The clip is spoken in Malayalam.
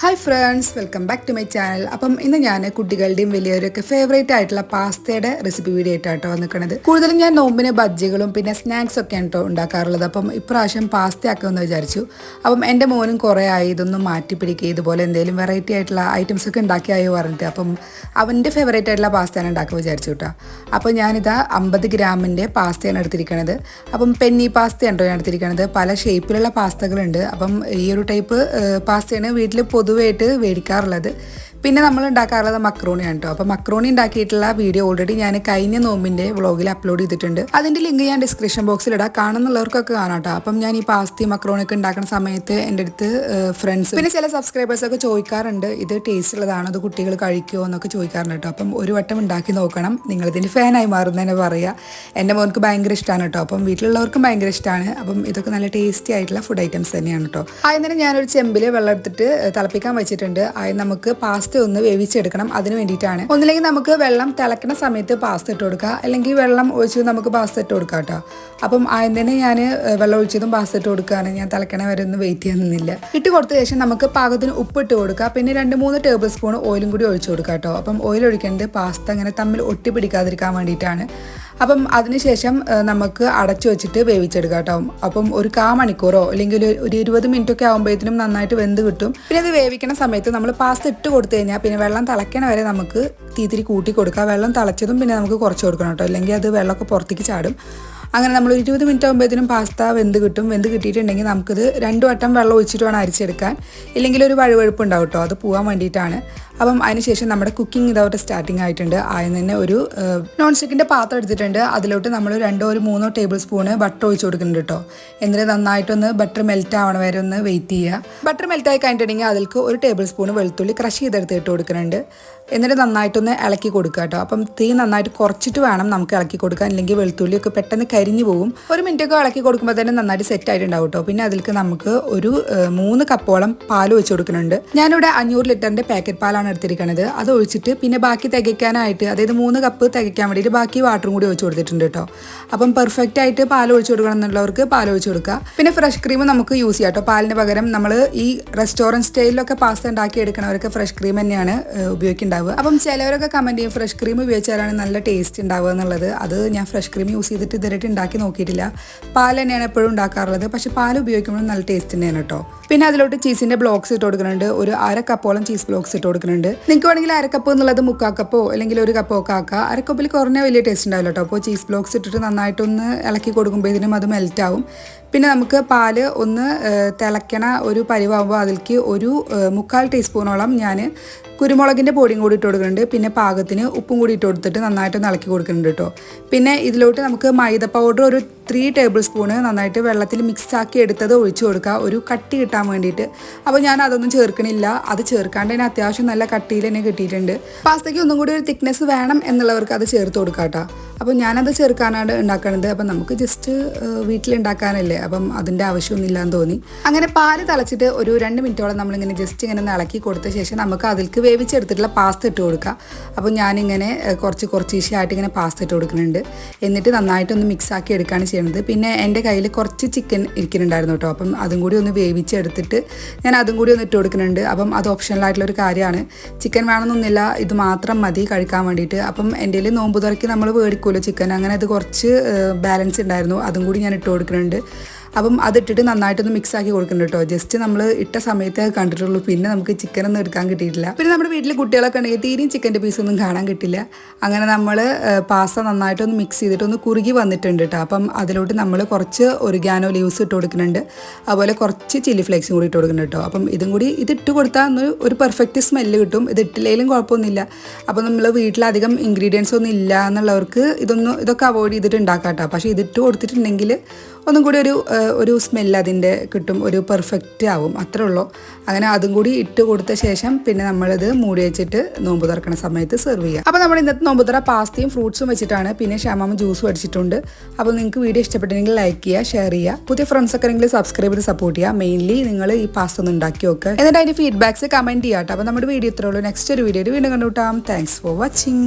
Hi friends welcome back to my channel appam ഇന്ന് ഞാൻ കുട്ടികളുടെയും വലിയവരൊക്കെ ഫേവറേറ്റ് ആയിട്ടുള്ള പാസ്തയുടെ റെസിപ്പി വീഡിയോ ആയിട്ടാട്ടോ വന്നിരിക്കുന്നത് കൂടുതലും ഞാൻ നോമ്പിന് ബജ്ജികളും പിന്നെ സ്നാക്സ് ഒക്കെയാണ് കേട്ടോ ഉണ്ടാക്കാറുള്ളത്. അപ്പം ഇപ്രാവശ്യം പാസ്ത ആക്കുമെന്ന് വിചാരിച്ചു. അപ്പം എന്റെ മോനും കുറേ ആയി ഇതൊന്നും മാറ്റി പിടിക്കുക ഇതുപോലെ എന്തെങ്കിലും വെറൈറ്റി ആയിട്ടുള്ള ഐറ്റംസ് ഒക്കെ ഉണ്ടാക്കിയായോ പറഞ്ഞിട്ട്. അപ്പം അവന്റെ ഫേവറേറ്റ് ആയിട്ടുള്ള പാസ്തയാണ് ഉണ്ടാക്കുക വിചാരിച്ചു കേട്ടോ അപ്പോൾ ഞാനിതാ അമ്പത് ഗ്രാമിന്റെ പാസ്തയാണ് എടുത്തിരിക്കുന്നത് അപ്പം പെന്നി പാസ്തയാണ് ഞാൻ എടുത്തിരിക്കുന്നത് പല ഷേപ്പിലുള്ള പാസ്തകളുണ്ട്. അപ്പം ഈ ഒരു ടൈപ്പ് പാസ്തയാണ് വീട്ടിൽ പൊതുവായിട്ട് മേടിക്കാറുള്ളത്. പിന്നെ നമ്മൾ ഉണ്ടാക്കാറുള്ളത് മക്രോണിയാണ് കേട്ടോ അപ്പോൾ മക്രോണി ഉണ്ടാക്കിയിട്ടുള്ള വീഡിയോ ഓൾറെഡി ഞാൻ കഴിഞ്ഞ നോമ്പിന്റെ വ്ളോഗിൽ അപ്ലോഡ് ചെയ്തിട്ടുണ്ട്. അതിന്റെ ലിങ്ക് ഞാൻ ഡിസ്ക്രിപ്ഷൻ ബോക്സിൽ ഇടാം. കാണുന്നുള്ളവർക്കൊക്കെ കാണാം കേട്ടോ അപ്പം ഞാൻ ഈ പാസ്തി മക്രോണൊക്കെ ഉണ്ടാക്കുന്ന സമയത്ത് എന്റെ അടുത്ത് ഫ്രണ്ട്സ് പിന്നെ ചില സബ്സ്ക്രൈബേഴ്സൊക്കെ ചോദിക്കാറുണ്ട് ഇത് ടേസ്റ്റ് ഉള്ളതാണോ? അത് കുട്ടികൾ കഴിക്കുമോ എന്നൊക്കെ ചോദിക്കാറുണ്ട് കേട്ടോ അപ്പം ഒരു വട്ടം ഉണ്ടാക്കി നോക്കണം. നിങ്ങളിതിന്റെ ഫാനായി മാറുന്നതന്നെ പറയുക എന്റെ മോനക്ക് ഭയങ്കര ഇഷ്ടമാണ് കേട്ടോ അപ്പം വീട്ടിലുള്ളവർക്കും ഭയങ്കര ഇഷ്ടമാണ് അപ്പം ഇതൊക്കെ നല്ല ടേസ്റ്റി ആയിട്ടുള്ള ഫുഡ് ഐറ്റംസ് തന്നെയാണ് കേട്ടോ ആദ്യം തന്നെ ഞാനൊരു ചെമ്പിൽ വെള്ളം എടുത്തിട്ട് തിളപ്പിക്കാൻ വെച്ചിട്ടുണ്ട്. ആദ്യം നമുക്ക് പാസ്ത ഒന്ന് വേവിച്ചെടുക്കണം. അതിന് വേണ്ടിയിട്ടാണ്. ഒന്നില്ലെങ്കിൽ നമുക്ക് വെള്ളം തിളക്കുന്ന സമയത്ത് പാസ്ത ഇട്ട് കൊടുക്കുക അല്ലെങ്കിൽ വെള്ളം ഒഴിച്ച് നമുക്ക് പാസ്ത ഇട്ട് കൊടുക്കാം കേട്ടോ. അപ്പം ആദ്യം തന്നെ ഞാൻ വെള്ളം ഒഴിച്ചതും പാസ്ത ഇട്ട് കൊടുക്കുകയാണ്. ഞാൻ തിളക്കണ വരെ ഒന്നും വെയിറ്റ് ചെയ്യുന്നില്ല ഇട്ട് കൊടുത്ത ശേഷം നമുക്ക് പാകത്തിന് ഉപ്പ് ഇട്ട് കൊടുക്കുക പിന്നെ രണ്ട് മൂന്ന് ടേബിൾ സ്പൂൺ ഓയിലും കൂടി ഒഴിച്ചു കൊടുക്കുക കേട്ടോ. അപ്പം ഓയിൽ ഒഴിക്കേണ്ടത് പാസ്ത അങ്ങനെ തമ്മിൽ ഒട്ടി പിടിക്കാതിരിക്കാൻ വേണ്ടിയിട്ടാണ്. അപ്പം അതിനുശേഷം നമുക്ക് അടച്ചു വെച്ചിട്ട് വേവിച്ചെടുക്കാം കേട്ടോ. അപ്പം ഒരു കാ മണിക്കൂറോ അല്ലെങ്കിൽ ഒരു ഇരുപത് മിനിറ്റ് ഒക്കെ ആകുമ്പോഴത്തേനും നന്നായിട്ട് വെന്ത് കിട്ടും. പിന്നെ അത് വേവിക്കുന്ന സമയത്ത് നമ്മൾ പാസ്ത ഇട്ട് കൊടുത്തു കഴിഞ്ഞാൽ പിന്നെ വെള്ളം തിളയ്ക്കണ വരെ നമുക്ക് തീത്തിരി കൂട്ടി കൊടുക്കാം. വെള്ളം തിളച്ചതും പിന്നെ നമുക്ക് കുറച്ച് കൊടുക്കണം കേട്ടോ. അല്ലെങ്കിൽ അത് വെള്ളമൊക്കെ പുറത്തേക്ക് ചാടും. അങ്ങനെ നമ്മൾ ഇരുപത് മിനിറ്റ് ആകുമ്പോഴത്തേനും പാസ്ത വെന്ത് കിട്ടും. വെന്ത് കിട്ടിയിട്ടുണ്ടെങ്കിൽ നമുക്കിത് രണ്ട് വട്ടം വെള്ളം ഒഴിച്ചിട്ട് വേണം അരിച്ചെടുക്കാൻ. ഇല്ലെങ്കിൽ ഒരു വഴുവഴുപ്പ് ഉണ്ടാവും കേട്ടോ അത് പോകാൻ വേണ്ടിയിട്ടാണ്. അപ്പം അതിനുശേഷം നമ്മുടെ കുക്കിംഗ് ഇതോട്ട് സ്റ്റാർട്ടിങ് ആയിട്ടുണ്ട്. ആദ്യം തന്നെ ഒരു നോൺ സ്റ്റിക്കിന്റെ പാത്രം എടുത്തിട്ടുണ്ട്. അതിലോട്ട് നമ്മൾ രണ്ടോ ഒരു മൂന്നോ ടേബിൾ സ്പൂണ് ബട്ടർ ഒഴിച്ച് കൊടുക്കുന്നുണ്ട് കേട്ടോ എന്നിട്ട് നന്നായിട്ടൊന്ന് ബട്ടർ മെൽറ്റ് ആവണ വരെ ഒന്ന് വെയിറ്റ് ചെയ്യുക. ബട്ടർ മെൽറ്റ് ആയി കഴിഞ്ഞിട്ടുണ്ടെങ്കിൽ അതിൽക്ക് ഒരു ടേബിൾ സ്പൂൺ വെളുത്തുള്ളി ക്രഷ് ചെയ്തെടുത്ത് ഇട്ട് കൊടുക്കുന്നുണ്ട്. എന്നിട്ട് നന്നായിട്ടൊന്ന് ഇളക്കി കൊടുക്കുക കേട്ടോ അപ്പം തീ നന്നായിട്ട് കുറച്ചിട്ട് വേണം നമുക്ക് ഇളക്കി കൊടുക്കാൻ. അല്ലെങ്കിൽ വെളുത്തുള്ളിയൊക്കെ പെട്ടെന്ന് കരിഞ്ഞു പോകും ഒരു മിനിറ്റ് മിനിറ്റൊക്കെ ഇളക്കി കൊടുക്കുമ്പോൾ തന്നെ നന്നായിട്ട് സെറ്റ് ആയിട്ടുണ്ടാവും കേട്ടോ പിന്നെ അതിലേക്ക് നമുക്ക് ഒരു മൂന്ന് കപ്പോളം പാൽ വെച്ച് കൊടുക്കുന്നുണ്ട്. ഞാനിവിടെ അഞ്ഞൂറ് ലിറ്ററിന്റെ പാക്കറ്റ് പാലാണ് എടുത്തിരിക്കുന്നത് അത് ഒഴിച്ചിട്ട് പിന്നെ ബാക്കി തികയ്ക്കാനായിട്ട് അതായത് മൂന്ന് കപ്പ് തികയ്ക്കാൻ വേണ്ടിയിട്ട് ബാക്കി വാട്ടറും കൂടി ഒഴിച്ച് കൊടുത്തിട്ടുണ്ട് കേട്ടോ അപ്പം പെർഫെക്റ്റ് ആയിട്ട് പാൽ ഒഴിച്ച് കൊടുക്കണം എന്നുള്ളവർക്ക് പാൽ ഒഴിച്ച് കൊടുക്കുക. പിന്നെ ഫ്രഷ് ക്രീം നമുക്ക് യൂസ് ചെയ്യാം കേട്ടോ പാലിന് പകരം നമ്മൾ ഈ റെസ്റ്റോറന്റ് സ്റ്റൈലിലൊക്കെ പാസ്ത ഉണ്ടാക്കി എടുക്കണവരൊക്കെ ഫ്രഷ് ക്രീം തന്നെയാണ് ഉപയോഗിക്കുന്നുണ്ടാവുക. അപ്പം ചിലവരൊക്കെ കമന്റ് ചെയ്യും ഫ്രഷ് ക്രീം ഉപയോഗിച്ചാലാണ് നല്ല ടേസ്റ്റ് ഉണ്ടാവുക എന്നുള്ളത്. അത് ഞാൻ ഫ്രഷ് ക്രീം യൂസ് ചെയ്തിട്ട് ഇതുവരെയായിട്ട് ഉണ്ടാക്കി നോക്കിയിട്ടില്ല. പാൽ തന്നെയാണ് എപ്പോഴും ഉണ്ടാക്കാറുള്ളത്. പക്ഷെ പാൽ ഉപയോഗിക്കുമ്പോൾ നല്ല ടേസ്റ്റ് തന്നെയാണ് കേട്ടോ. പിന്നെ അതിലോട്ട് ചീസിന്റെ ബ്ലോക്സ് ഇട്ട് കൊടുക്കുന്നുണ്ട്. ഒരു അര കപ്പോളം ചീസ് ബ്ലോക്സ് ഇട്ട് കൊടുക്കുന്നുണ്ട്. നിങ്ങൾക്ക് വേണമെങ്കിൽ അര കപ്പ് എന്നുള്ളത് മുക്കാ കപ്പോ അല്ലെങ്കിൽ ഒരു കപ്പോ ഒക്കെ ആക്കുക അര കുറഞ്ഞ വലിയ ടേസ്റ്റ് ഉണ്ടാവില്ല കേട്ടോ. അപ്പോൾ ചീസ് ബ്ലോക്സ് ഇട്ടിട്ട് നന്നായിട്ടൊന്ന് ഇളക്കി കൊടുക്കുമ്പോഴത്തേനും അത് മെൽറ്റ് ആവും. പിന്നെ നമുക്ക് പാൽ ഒന്ന് തിളയ്ക്കണ ഒരു പരിവാകുമ്പോൾ അതിലേക്ക് ഒരു മുക്കാൽ ടീസ്പൂണോളം ഞാൻ കുരുമുളകിന്റെ പൊടിയും കൂടി ഇട്ട് കൊടുക്കുന്നുണ്ട്. പിന്നെ പാകത്തിന് ഉപ്പും കൂടി ഇട്ട് കൊടുത്തിട്ട് നന്നായിട്ട് ഇളക്കി കൊടുക്കുന്നുണ്ട് കേട്ടോ. പിന്നെ ഇതിലോട്ട് നമുക്ക് മൈദ പൗഡർ ഒരു ത്രീ ടേബിൾ സ്പൂണ് നന്നായിട്ട് വെള്ളത്തിൽ മിക്സ് ആക്കി എടുത്തത് ഒഴിച്ചു കൊടുക്കുക. ഒരു കട്ടി കിട്ടാൻ വേണ്ടിയിട്ട്. അപ്പോൾ ഞാൻ അതൊന്നും ചേർക്കണില്ല. അത് ചേർക്കാണ്ട് തന്നെ അത്യാവശ്യം നല്ല കട്ടിയിൽ തന്നെ കിട്ടിയിട്ടുണ്ട്. പാസ്തയ്ക്ക് ഒന്നും കൂടി ഒരു തിക്നെസ് വേണം എന്നുള്ളവർക്ക് അത് ചേർത്ത് കൊടുക്കാം അപ്പോൾ ഞാനത് ചേർക്കാനാണ് ഉണ്ടാക്കണത്. അപ്പം നമുക്ക് ജസ്റ്റ് വീട്ടിലുണ്ടാക്കാനല്ലേ. അപ്പം അതിന്റെ ആവശ്യമൊന്നുമില്ല എന്ന് തോന്നി. അങ്ങനെ പാൽ തിളച്ചിട്ട് ഒരു രണ്ട് മിനിറ്റോളം നമ്മളിങ്ങനെ ജസ്റ്റ് ഇങ്ങനെ ഇളക്കി കൊടുത്ത ശേഷം നമുക്ക് അതിൽക്ക് വേവിച്ചെടുത്തിട്ടുള്ള പാസ്ത ഇട്ട് കൊടുക്കുക. അപ്പോൾ ഞാനിങ്ങനെ കുറച്ച് കുറച്ച് ഈശിയായിട്ട് ഇങ്ങനെ പാസ്ത ഇട്ട് കൊടുക്കുന്നുണ്ട്. എന്നിട്ട് നന്നായിട്ടൊന്ന് മിക്സ് ആക്കി എടുക്കുകയാണ് ചെയ്യുന്നത് പിന്നെ എന്റെ കയ്യിൽ കുറച്ച് ചിക്കൻ ഇരിക്കുന്നുണ്ടായിരുന്നു കേട്ടോ. അപ്പം അതും കൂടി ഒന്ന് വേവിച്ചെടുത്തിട്ട് ഞാൻ അതും കൂടി ഒന്ന് ഇട്ട് കൊടുക്കുന്നുണ്ട്. അപ്പം അത് ഓപ്ഷണലായിട്ടുള്ള ഒരു കാര്യമാണ്. ചിക്കൻ വേണമെന്നൊന്നുമില്ല. ഇത് മാത്രം മതി കഴിക്കാൻ വേണ്ടിയിട്ട്. അപ്പം എന്റെ നോമ്പ് തുറക്കി നമ്മൾ മേടിക്കുമല്ലോ ചിക്കൻ അങ്ങനെ അത് കുറച്ച് ബാലൻസ് ഉണ്ടായിരുന്നു. അതും കൂടി ഞാൻ ഇട്ട് കൊടുക്കുന്നുണ്ട്. അപ്പം അതിട്ടിട്ട് നന്നായിട്ടൊന്ന് മിക്സ് ആക്കി കൊടുക്കുന്നുണ്ട് കേട്ടോ. ജസ്റ്റ് നമ്മൾ ഇട്ട സമയത്തേ കണ്ടിട്ടുള്ളൂ. പിന്നെ നമുക്ക് ചിക്കൻ ഒന്നും എടുക്കാൻ കിട്ടിയിട്ടില്ല. പിന്നെ നമ്മുടെ വീട്ടിൽ കുട്ടികളൊക്കെ ഉണ്ടെങ്കിൽ തീരെയും ചിക്കന്റെ പീസൊന്നും കാണാൻ കിട്ടില്ല. അങ്ങനെ നമ്മൾ പാസ്ത നന്നായിട്ടൊന്ന് മിക്സ് ചെയ്തിട്ട് ഒന്ന് കുറുകി വന്നിട്ടുണ്ട് കേട്ടോ. അപ്പം അതിലോട്ട് നമ്മൾ കുറച്ച് ഒറിഗാനോ ലീവ്സ് ഇട്ട് കൊടുക്കുന്നുണ്ട്. അതുപോലെ കുറച്ച് ചില്ലി ഫ്ലേക്സും കൂടി ഇട്ട് കൊടുക്കുന്നുണ്ട് കേട്ടോ. അപ്പം ഇതും കൂടി ഇത് ഇട്ട് കൊടുത്താൽ ഒന്ന് ഒരു പെർഫെക്റ്റ് സ്മെല്ല് കിട്ടും. ഇത് ഇട്ടില്ലെങ്കിലും കുഴപ്പമൊന്നുമില്ല. അപ്പം നമ്മൾ വീട്ടിലധികം ഇൻഗ്രീഡിയൻസ് ഒന്നും ഇല്ല എന്നുള്ളവർക്ക് ഇതൊന്നും ഇതൊക്കെ അവോയ്ഡ് ചെയ്തിട്ട് ഉണ്ടാക്കാം കേട്ടോ. പക്ഷേ ഇതിട്ട് കൊടുത്തിട്ടുണ്ടെങ്കിൽ ഒന്നും കൂടി ഒരു ഒരു സ്മെല്ല് അതിന്റെ കിട്ടും ഒരു പെർഫെക്റ്റ് ആവും. അത്രേ ഉള്ളൂ. അങ്ങനെ അതും കൂടി ഇട്ട് കൊടുത്ത ശേഷം പിന്നെ നമ്മളിത് മൂടി വെച്ചിട്ട് നോമ്പ് തുറക്കുന്ന സമയത്ത് സെർവ് ചെയ്യാം. അപ്പോൾ നമ്മൾ ഇന്നത്തെ നോമ്പ് തുറ പാസ്തയും ഫ്രൂട്ട്സും വെച്ചിട്ടാണ്. പിന്നെ ഷാമാമ ജ്യൂസും അടിച്ചിട്ടുണ്ട്. അപ്പോൾ നിങ്ങൾക്ക് വീഡിയോ ഇഷ്ടപ്പെട്ടെങ്കിൽ ലൈക്ക് ചെയ്യുക ഷെയർ ചെയ്യുക. പുതിയ ഫ്രണ്ട്സ് ഒക്കെ ആണെങ്കിൽ സബ്സ്ക്രൈബ് ചെയ്ത് സപ്പോർട്ട് ചെയ്യുക. മെയിൻലി നിങ്ങൾ ഈ പാസ്ത ഒന്ന് ഉണ്ടാക്കി നോക്കുക എന്നിട്ട് അതിന്റെ ഫീഡ്ബാക്സ് കമന്റ് ചെയ്യാം അപ്പോൾ നമ്മുടെ വീഡിയോ ഇത്രേ ഉള്ളൂ. നെക്സ്റ്റ് ഒരു വീഡിയോ വീണ്ടും കണ്ടുകൂട്ടാം താങ്ക്സ് ഫോർ വാച്ചിങ്